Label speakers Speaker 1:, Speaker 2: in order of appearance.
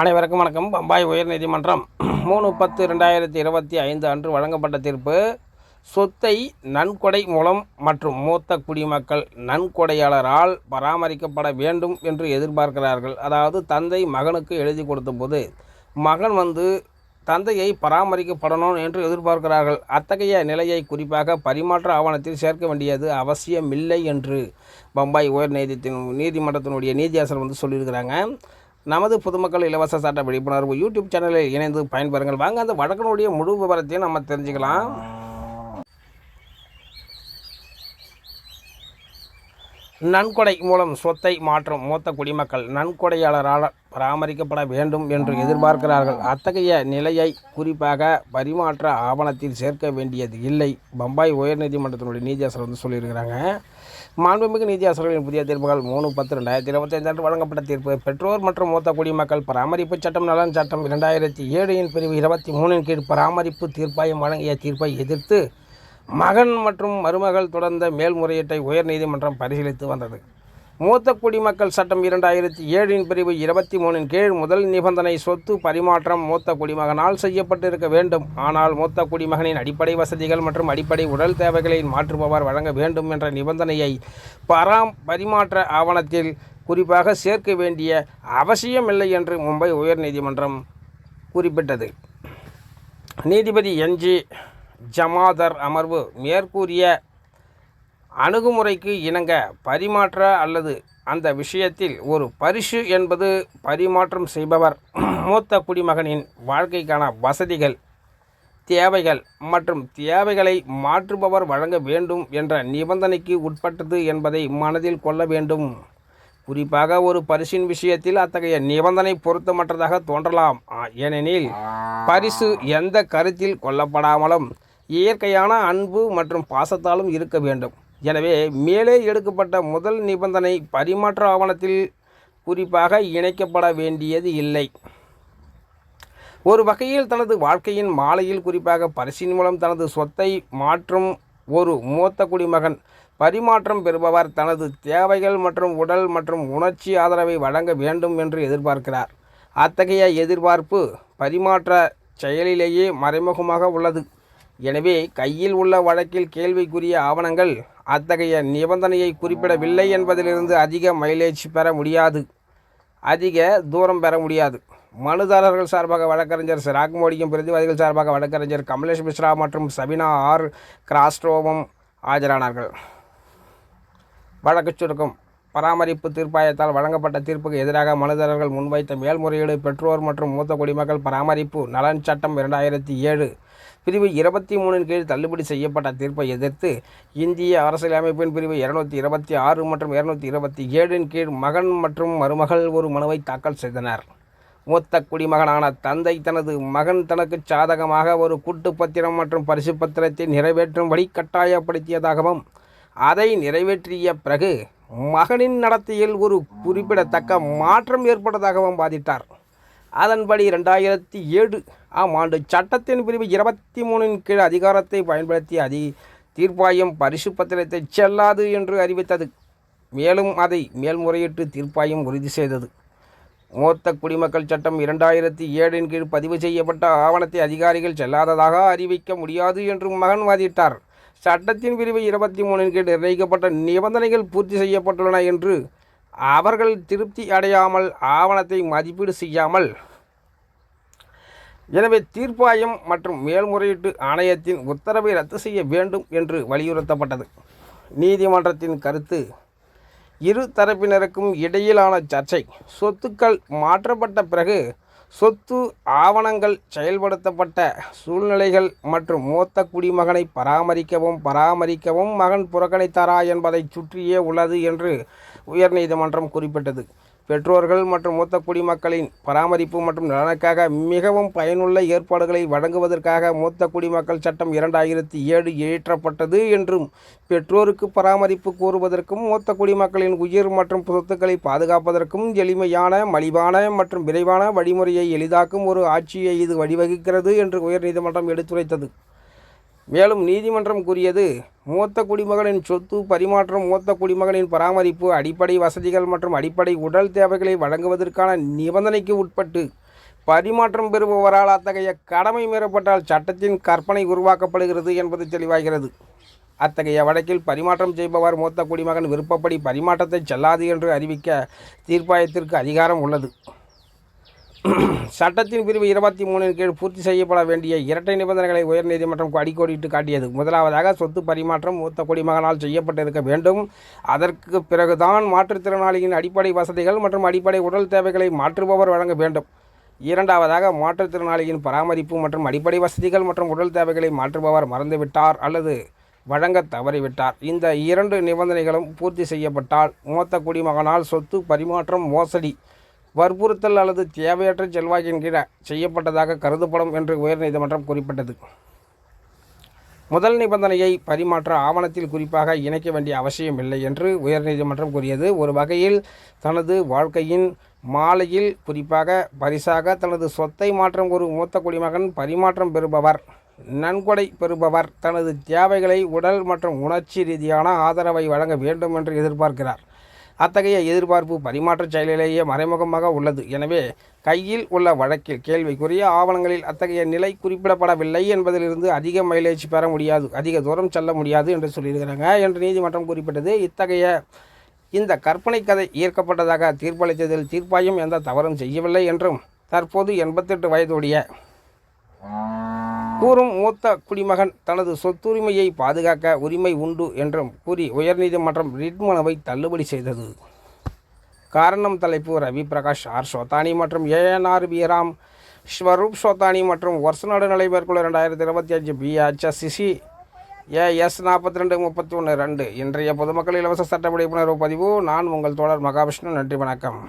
Speaker 1: அனைவருக்கும் வணக்கம். பம்பாய் உயர்நீதிமன்றம் மூணு பத்து ரெண்டாயிரத்தி இருபத்தி ஐந்து அன்று வழங்கப்பட்ட தீர்ப்பு சொத்தை நன்கொடை மூலம் மற்றும் மூத்த குடிமக்கள் நன்கொடையாளரால் பராமரிக்கப்பட வேண்டும் என்று எதிர்பார்க்கிறார்கள். அதாவது தந்தை மகனுக்கு எழுதி கொடுத்தபோது மகன் வந்து தந்தையை பராமரிக்கப்படணும் என்று எதிர்பார்க்கிறார்கள். அத்தகைய நிலையை குறிப்பாக பரிமாற்ற ஆவணத்தில் சேர்க்க வேண்டியது அவசியமில்லை என்று பம்பாய் உயர் நீதித்தின் நீதிமன்றத்தினுடைய நீதியாசர் வந்து சொல்லியிருக்கிறாங்க. நமது பொதுமக்கள் இலவச சட்ட விழிப்புணர்வு யூடியூப் சேனலில் இணைந்து பயன்பெறுங்கள். வாங்க அந்த வழக்கினுடைய முழு விவரத்தையும் நம்ம தெரிஞ்சுக்கலாம். நன்கொடை மூலம் சொத்தை மாற்றும் மூத்த குடிமக்கள். நன்கொடையாளரால் பராமரிக்கப்பட வேண்டும் என்று எதிர்பார்க்கிறார்கள். அத்தகைய நிலையை குறிப்பாக பரிமாற்ற ஆவணத்தில் சேர்க்க வேண்டியது இல்லை. பம்பாய் உயர்நீதிமன்றத்தினுடைய நீதியாசர் வந்து சொல்லியிருக்கிறாங்க. மாண்புமிகு நீதியாசர்களின் புதிய தீர்ப்புகள் மூணு பத்து ரெண்டாயிரத்தி இருபத்தைந்து அன்று வழங்கப்பட்ட தீர்ப்பு. பெற்றோர் மற்றும் மூத்த குடிமக்கள் பராமரிப்பு சட்டம் நலன் சட்டம் இரண்டாயிரத்தி ஏழின் பிரிவு இருபத்தி மூணின் கீழ் பராமரிப்பு தீர்ப்பாயம் வழங்கிய தீர்ப்பை எதிர்த்து மகன் மற்றும் மருமகள் தொடர்ந்த மேல்முறையீட்டை உயர்நீதிமன்றம் பரிசீலித்து வந்தது. மூத்த குடிமக்கள் சட்டம் இரண்டாயிரத்தி ஏழின் பிரிவு இருபத்தி மூணின் கீழ் முதல் நிபந்தனை சொத்து பரிமாற்றம் மூத்த குடிமகனால் செய்யப்பட்டிருக்க வேண்டும். ஆனால் மூத்த குடிமகனின் அடிப்படை வசதிகள் மற்றும் அடிப்படை உடல் தேவைகளை மாற்றுபவர் வழங்க வேண்டும் என்ற நிபந்தனையை பராம் பரிமாற்ற ஆவணத்தில் குறிப்பாக சேர்க்க வேண்டிய அவசியமில்லை என்று மும்பை உயர்நீதிமன்றம் குறிப்பிட்டது. நீதிபதி என்ஜி ஜமாதர் அமர்வு மேற்கூறிய அணுகுமுறைக்கு இணங்க பரிமாற்ற அல்லது அந்த விஷயத்தில் ஒரு பரிசு என்பது பரிமாற்றம் செய்பவர். மூத்த குடிமகனின் வாழ்க்கைக்கான வசதிகள் தேவைகள் மற்றும் தேவைகளை மாற்றுபவர் வழங்க வேண்டும் என்ற நிபந்தனைக்கு உட்பட்டது என்பதை மனதில் கொள்ள வேண்டும். குறிப்பாக ஒரு பரிசின் விஷயத்தில் அத்தகைய நிபந்தனை பொருத்தமற்றதாக தோன்றலாம். ஏனெனில் பரிசு எந்த கருத்தில் கொள்ளப்படாமலும் இயற்கையான அன்பு மற்றும் பாசத்தாலும் இருக்க வேண்டும். எனவே மேலே எடுக்கப்பட்ட முதல் நிபந்தனை பரிமாற்ற ஆவணத்தில் குறிப்பாக இணைக்கப்பட வேண்டியது இல்லை. ஒரு வகையில் தனது வாழ்க்கையின் மாலையில் குறிப்பாக பரிசின் மூலம் தனது சொத்தை மாற்றும் ஒரு மூத்த குடிமகன் பரிமாற்றம் பெறுபவர் தனது தேவைகள் மற்றும் உடல் மற்றும் உணர்ச்சி ஆதரவை வழங்க வேண்டும் என்று எதிர்பார்க்கிறார். அத்தகைய எதிர்பார்ப்பு பரிமாற்ற செயலிலேயே மறைமுகமாக உள்ளது. எனவே கையில் உள்ள வழக்கில் கேள்விக்குரிய ஆவணங்கள் அத்தகைய நிபந்தனையை குறிப்பிடவில்லை என்பதிலிருந்து அதிக மைலேஜ் பெற முடியாது. அதிக தூரம் பெற முடியாது. மனுதாரர்கள் சார்பாக வழக்கறிஞர் சிராக் மோடியும் பிரதிவாதிகள் சார்பாக வழக்கறிஞர் கமலேஷ் மிஸ்ரா மற்றும் சபினா ஆர். கிராஸ்ட்ரோவும் ஆஜரானார்கள். வழக்கு சுருக்கம். பராமரிப்பு தீர்ப்பாயத்தால் வழங்கப்பட்ட தீர்ப்புக்கு எதிராக மனுதாரர்கள் முன்வைத்த மேல்முறையீடு பெற்றோர் மற்றும் மூத்த குடிமக்கள் பராமரிப்பு நலன் சட்டம் இரண்டாயிரத்தி ஏழு பிரிவு இருபத்தி மூணின் கீழ் தள்ளுபடி செய்யப்பட்ட தீர்ப்பை எதிர்த்து இந்திய அரசியலமைப்பின் பிரிவு இருநூத்தி இருபத்தி ஆறு மற்றும் இருநூத்தி இருபத்தி ஏழின் கீழ் மகன் மற்றும் மருமகள் ஒரு மனுவை தாக்கல் செய்தனர். மூத்த குடிமகனான தந்தை தனது மகன் தனக்கு சாதகமாக ஒரு கூட்டு பத்திரம் மற்றும் பரிசு பத்திரத்தை நிறைவேற்றும்படி கட்டாயப்படுத்தியதாகவும் அதை நிறைவேற்றிய பிறகு மகனின் நடத்தையில் ஒரு குறிப்பிடத்தக்க மாற்றம் ஏற்பட்டதாகவும் பாதித்தார் அதன்படி ரெண்டாயிரத்தி ஏழு ஆம் ஆண்டு சட்டத்தின் பிரிவு இருபத்தி மூணின் கீழ் அதிகாரத்தை பயன்படுத்தி அதி தீர்ப்பாயம் பரிசு பத்திரத்தை செல்லாது என்று அறிவித்தது. மேலும் அதை மேல்முறையீட்டு தீர்ப்பாயம் உறுதி செய்தது. மூத்த குடிமக்கள் சட்டம் இரண்டாயிரத்தி ஏழின் கீழ் பதிவு செய்யப்பட்ட ஆவணத்தை அதிகாரிகள் செல்லாததாக அறிவிக்க முடியாது என்றும் மகன் வாதிட்டார். சட்டத்தின் பிரிவு இருபத்தி மூணின் கீழ் நிர்ணயிக்கப்பட்ட நிபந்தனைகள் பூர்த்தி செய்யப்பட்டுள்ளன என்று அவர்கள் திருப்தி அடையாமல் ஆவணத்தை மதிப்பீடு செய்யாமல். எனவே தீர்ப்பாயம் மற்றும் மேல்முறையீட்டு ஆணையத்தின் உத்தரவை ரத்து செய்ய வேண்டும் என்று வலியுறுத்தப்பட்டது. நீதிமன்றத்தின் கருத்து இரு தரப்பினருக்கும் இடையிலான சர்ச்சை சொத்துக்கள் மாற்றப்பட்ட பிறகு சொத்து ஆவணங்கள் செயல்படுத்தப்பட்ட சூழ்நிலைகள் மற்றும் மூத்த குடிமகனை பராமரிக்கவும் பராமரிக்கவும் மகன் புறக்கணித்தாரா என்பதைச் சுற்றியே உள்ளது என்று உயர்நீதிமன்றம் குறிப்பிட்டது. பெற்றோர்கள் மற்றும் மூத்த குடிமக்களின் பராமரிப்பு மற்றும் நலனுக்காக மிகவும் பயனுள்ள ஏற்பாடுகளை வழங்குவதற்காக மூத்த குடிமக்கள் சட்டம் இரண்டாயிரத்தி ஏழு இயற்றப்பட்டது என்றும் பெற்றோருக்கு பராமரிப்பு கோருவதற்கும் மூத்த குடிமக்களின் உயிர் மற்றும் சொத்துக்களை பாதுகாப்பதற்கும் எளிமையான மலிவான மற்றும் விரைவான வழிமுறையை எளிதாக்கும் ஒரு ஆட்சியை இது வழிவகுக்கிறது என்று உயர்நீதிமன்றம் எடுத்துரைத்தது. மேலும் நீதிமன்றம் கூறியது மூத்த குடிமகனின் சொத்து பரிமாற்றம் மூத்த குடிமகனின் பராமரிப்பு அடிப்படை வசதிகள் மற்றும் அடிப்படை உடல் தேவைகளை வழங்குவதற்கான நிபந்தனைக்கு உட்பட்டு பரிமாற்றம் பெறுபவரால் அத்தகைய கடமை மீறப்பட்டால் சட்டத்தின் கற்பனை உருவாக்கப்படுகிறது என்பது தெளிவாகிறது. அத்தகைய வழக்கில் பரிமாற்றம் செய்பவர் மூத்த குடிமகன் விருப்பப்படி பரிமாற்றத்தை செல்லாது என்று அறிவிக்க தீர்ப்பாயத்திற்கு அதிகாரம் உள்ளது. சட்டத்தின் பிரிவு இருபத்தி மூணின் கீழ் பூர்த்தி செய்யப்பட வேண்டிய இரட்டை நிபந்தனைகளை உயர்நீதிமன்றம் அடிக்கோடிட்டு காட்டியது. முதலாவதாக சொத்து பரிமாற்றம் மூத்த குடிமகனால் செய்யப்பட்டிருக்க வேண்டும். அதற்கு பிறகுதான் மாற்றுத்திறனாளியின் அடிப்படை வசதிகள் மற்றும் அடிப்படை உடல் தேவைகளை மாற்றுபவர் வழங்க வேண்டும். இரண்டாவதாக மாற்றுத்திறனாளியின் பராமரிப்பு மற்றும் அடிப்படை வசதிகள் மற்றும் உடல் தேவைகளை மாற்றுபவர் மறந்துவிட்டார் அல்லது வழங்க தவறிவிட்டார். இந்த இரண்டு நிபந்தனைகளும் பூர்த்தி செய்யப்பட்டால் மூத்த குடிமகனால் சொத்து பரிமாற்றம் மோசடி. வற்புறுத்தல் அல்லது தேவையற்ற செல்வாக்கின் கீழ் செய்யப்பட்டதாக கருதப்படும் என்று உயர்நீதிமன்றம் குறிப்பிட்டது. முதல் நிபந்தனையை பரிமாற்ற ஆவணத்தில் குறிப்பாக இணைக்க வேண்டிய அவசியமில்லை என்று உயர்நீதிமன்றம் கூறியது. ஒரு வகையில் தனது வாழ்க்கையின் மாலையில் குறிப்பாக பரிசாக தனது சொத்தை மாற்றம் ஒரு மூத்த குடிமகன் பரிமாற்றம் பெறுபவர் நன்கொடை பெறுபவர் தனது தேவைகளை உடல் மற்றும் உணர்ச்சி ரீதியான ஆதரவை வழங்க வேண்டும் என்று எதிர்பார்க்கிறார். அத்தகைய எதிர்பார்ப்பு பரிமாற்றச் செயலிலேயே மறைமுகமாக உள்ளது. எனவே கையில் உள்ள வழக்கில் கேள்விக்குரிய ஆவணங்களில் அத்தகைய நிலை குறிப்பிடப்படவில்லை என்பதிலிருந்து அதிக மைலேஜ் பெற முடியாது அதிக தூரம் செல்ல முடியாது என்று சொல்லியிருக்கிறாங்க என்று நீதிமன்றம் குறிப்பிட்டது. இத்தகைய இந்த கற்பனை கதை ஈர்க்கப்பட்டதாக தீர்ப்பளித்ததில் தீர்ப்பாயம் எந்த தவறும் செய்யவில்லை என்றும் தற்போது எண்பத்தெட்டு வயதுடைய கூறும் மூத்த குடிமகன் தனது சொத்துரிமையை பாதுகாக்க உரிமை உண்டு என்றும் கூறி உயர்நீதிமன்றம் ரிட் மனுவை தள்ளுபடி செய்தது. காரணம் தலைப்பு ரவி பிரகாஷ் ஆர் சோத்தானி மற்றும் ஏஎன்ஆர் பிராம் ஸ்வரூப் சோத்தானி மற்றும் வருஷ நடுநிலை மேற்கொள்ள ரெண்டாயிரத்தி இருபத்தி அஞ்சு பிஹெச்எஸ்சிசி ஏஎஸ் நாற்பத்தி ரெண்டு முப்பத்தி ஒன்று ரெண்டு இன்றைய பொதுமக்கள் இலவச சட்ட விழிப்புணர்வு பதிவு. நான் உங்கள் தோழர் மகாவிஷ்ணு. நன்றி வணக்கம்.